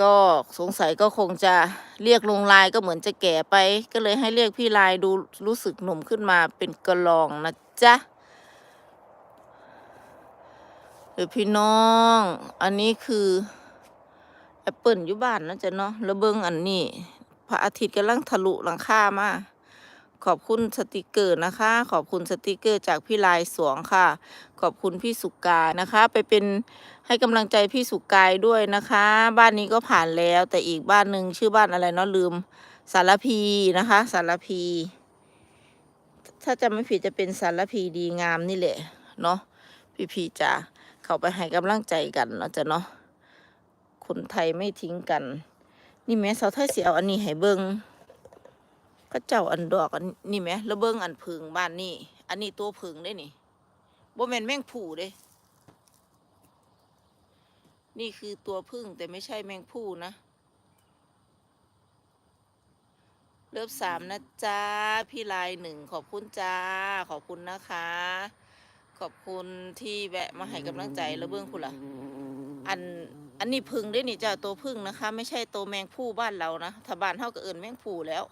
ก็สงสัยก็คงจะเรียกลุงลายก็เหมือนจะแก่ไป ก็เลยให้เรียกพี่ลายดูรู้สึกหนุ่มขึ้นมาเป็นกระลองนะจ๊ะหรือพี่น้อง อันนี้คือแอปเปิลอยู่บ้านนะจ๊ะเนาะแล้วเบิ้งอันนี้พระอาทิตย์กำลังทะลุหลังคามา ขอบคุณสติกเกอร์นะคะ ขอบคุณสติกเกอร์จากพี่ลายสวงค่ะ ขอบคุณพี่สุกายนะคะ ไปเป็นให้กำลังใจพี่สุกายด้วยนะคะ บ้านนี้ก็ผ่านแล้ว แต่อีกบ้านหนึ่งชื่อบ้านอะไรเนาะลืมสารพีนะคะ สารพี ถ้าจะไม่ผิดจะเป็นสารพีดีงามนี่แหละเนาะพี่พีจะเข้าไปให้กำลังใจกันเนาะจ้ะเนาะคนไทยไม่ทิ้งกัน นี่แม่สาวไทยเสียเอาอันนี้ให้เบิ้ง ก็เจ้าอันดอกอันนี่แม่แล้วเบิงอันผึ่งบ้านนี่อันนี้ตัวผึ่งได้นี่บ่แมนแมงผู่เด้ นี่คือตัวพึ่งแต่ไม่ใช่แมงผู้นะ เลิฟสามนะจ๊ะพี่ลายหนึ่งขอบคุณจ้า ขอบคุณนะคะ ขอบคุณที่แวะมาให้กำลังใจแล้วเบื้องคุณล่ะอันอันนี้พึ่งได้นี่จ้าตัวพึ่งนะคะ ไม่ใช่ตัวแมงผู้บ้านเรานะถ้าบ้านเท่ากับเอิญแมงผู้แล้ว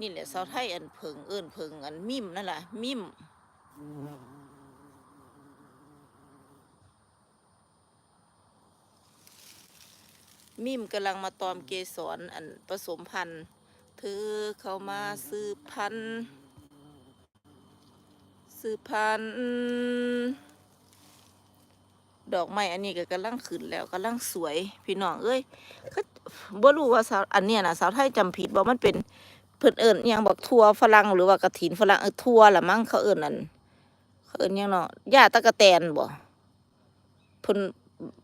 นี่แหละเสาไทยอันพึงเอิญพึ่งอันมิมนั่นแหละมิมมิมกำลังมาตอมเกสรอันผสมพันธุ์เธอเข้ามาสืบพันธุ์สืบพันธุ์ดอกไม้อันนี้ก็กำลังขึ้นแล้วกำลังสวยพี่น้องเอ้ยเขาบ่รู้ว่าสาวอันเนี้ยนะสาวไทยจำผิดบ่มันเป็น พิ่นเอิ้นยังบอกทั่วฝรั่งหรือว่ากระถินฝรั่งเออทั่วละมั้งเขาเอิ้นนั่นเขาเอิ้นยังเนาะย่าตะกะแตนบ่เพิ่น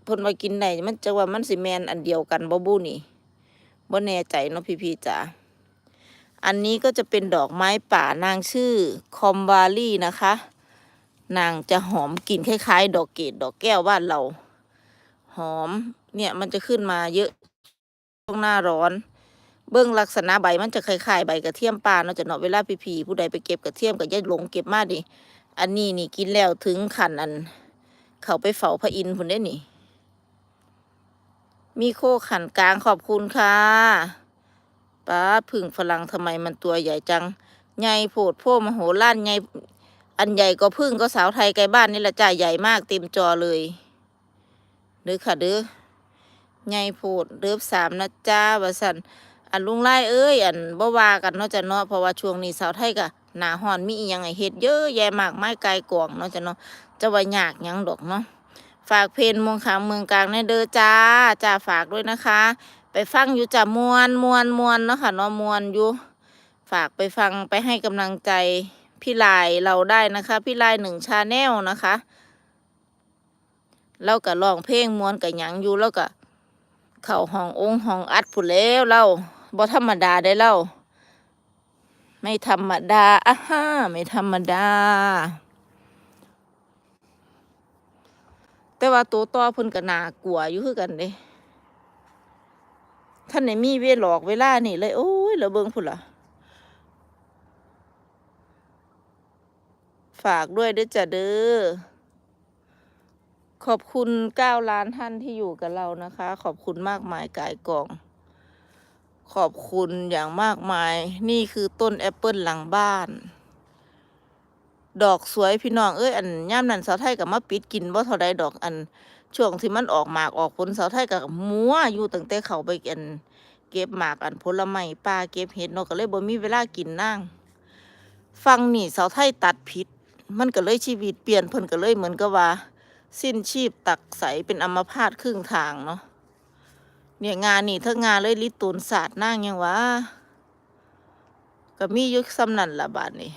เพิ่นว่ากินได้มันจะว่ามันสิแมนอันเดียวกันบ่บูนี่บ่แน่ใจเนาะพี่ๆจ๋าอันนี้ก็จะเป็นดอกไม้ป่านางชื่อคอมวาลี่นะคะ นางจะหอมกลิ่นคล้ายๆ ดอกเกดดอกแก้วบ้านเรา หอมเนี่ยมันจะขึ้นมาเยอะช่วงหน้าร้อน เบื้องลักษณะใบมันจะคล้ายๆใบกระเทียมป่าเนาะจะเนาะเวลาพี่ๆผู้ใดไปเก็บกระเทียมก็อย่าหลงเก็บมาดิอันนี้นี่กินแล้วถึงขันอัน เขาไปเฝ้าพระอินทร์พุ่นได้นี่ มีโคขันกลางขอบคุณค่ะป้าดพึ่งฝรั่งทำไมมันตัวใหญ่จังใหญ่โพดโพมโหฬารใหญ่อันใหญ่ก็พึ่งก็สาวไทยไกลบ้านนี่ละจ้าใหญ่มากเต็มจอเลยเด้อค่ะเด้อใหญ่โพดเด้อสามนะจ้าว่าสัน อันลุงไล่เอ้ยอันบ่ว่ากันเนาะจ้ะเนาะเพราะว่าช่วงนี้สาวไทยก็หนาฮ้อนมีอีหยังให้เฮ็ดเยอะแยะมากไมายไกลกวางเนาะจ้ะเนาะจะว่ายากหยังดอกเนาะฝากเพลงมงขามเมืองกลางในเด้อจ้าจ้าฝากด้วยนะคะ ไปฟังอยู่จ้ามวนมวนมวนเนาะค่ะเนาะมวนอยู่ ฝากไปฟังไปให้กำลังใจพี่ลายเราได้นะคะ พี่ลายหนึ่งชาแนลนะคะเราก็ร้องเพลงมวนกับหยังอยู่แล้วก็เข่าห้ององค์ห้องอัดผุนแล้วเรา บ่ธรรมดาได้เล่า ไม่ธรรมดาอะฮะไม่ธรรมดา แต่ว่าตัวต่อเพิ่นก็น่ากลัวอยู่คือกันเด้ท่านไหนมีเวหลอกเวลานี่เลย โอ้ยเหลือเบิ่งพุ่นล่ะฝากด้วยด้อจ้ะเด้อ ขอบคุณเก้าล้านท่านที่อยู่กับเรานะคะ ขอบคุณมากมายกายกอง ขอบคุณอย่างมากมาย นี่คือต้นแอปเปิลหลังบ้าน ดอกสวยพี่น้องเอ้ยอันย่ามนั้นสาวไทยกับมาปิดกินบ่เท่าใดดอกอัน ช่วงที่มันออกหมากออกผลสาวไทยกับมัวอยู่ตั้งแต่เขาไปอัน เก็บหมากอันผลไม้ป่าเก็บเห็ดเนาะก็เลยบ่มีเวลากินนั่งฟังนี่สาวไทยตัดผิดมันก็เลยชีวิตเปลี่ยนเพิ่นก็เลยเหมือนกับว่า สิ้นชีพตักใสเป็นอัมพาตครึ่งทางเนาะ เนี่ยงานนี่ถ้างานเลยลิตูนศาสตร์นั่งยังวะก็มียุคสำนันละบาทนี่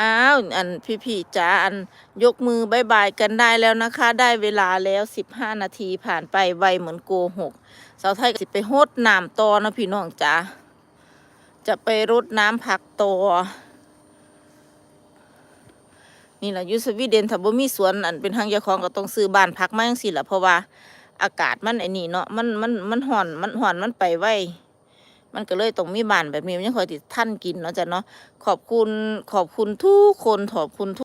อ้าวอันพี่พี่ๆจ๋าอันยกมือบายบายกันได้แล้วนะคะ ได้เวลาแล้วสิบห้านาทีผ่านไปไวเหมือนโกหกสาวไทยสิไปโฮดน้ำตอนะพี่น้องจ๋าจะไปรดน้ำผักตอ นี่แหละยูสวีเดนถ้าบ่มีสวนอันเป็นทางเจ้าของก็ต้องซื้อบ้านพักมาจังซี่ล่ะเพราะว่าอากาศมันไอ้นี่เนาะมันมันมันห่อนมันห่อนมันไปไวมันก็เลยต้องมีบ้านแบบนี้มันยังคอยติดท่านกินเนาะจ้ะเนาะขอบคุณขอบคุณทุกคนขอบคุณทุก